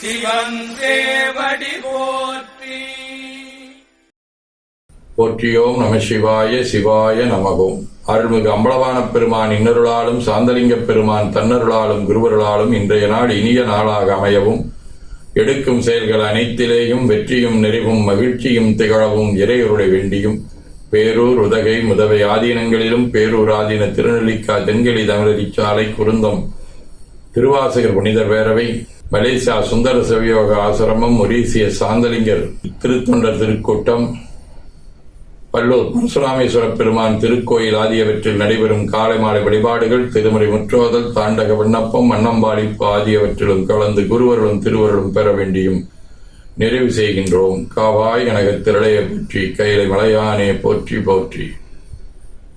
சிவன் போற்றி. போற்றியோம் நம சிவாய சிவாய நமகோம் அருள்மிகு அம்பலவான பெருமான் இன்னருளாலும் சாந்தலிங்கப் பெருமான் தன்னருளாலும் குருவருளாலும் இன்றைய நாள் இனிய நாளாக அமையவும். எடுக்கும் செயல்கள் அனைத்திலேயும் வெற்றியும் நிறைவும் மகிழ்ச்சியும் திகழவும் இறையருளை வேண்டியும். பேரூர் உதகை முதவை ஆதீனங்களிலும் பேரூர் ஆதீன திருநெல்லிக்கா தென்கலி தமிழரிச்சாலை குருந்தம். திருவாசகர் புனிதர் பேரவை மலேசியா சுந்தர சிவயோக ஆசிரமம் மொரீசிய சாந்தலிங்கர் திருத்தொண்டர் திருக்கூட்டம் பல்லூர் பரசுராமேஸ்வர பெருமான் திருக்கோயில் ஆகியவற்றில் நடைபெறும் காலை மாலை வழிபாடுகள் திருமறை முற்றோதல் தாண்டக விண்ணப்பம் அன்னம்பாளிப்பு ஆகியவற்றிலும் கலந்து குருவர்களும் திருவர்களும் பெற வேண்டியும் நிறைவு செய்கின்றோம். காவாய் கனகத் திரளையை போற்றி கைலை மலையானே போற்றி போற்றி.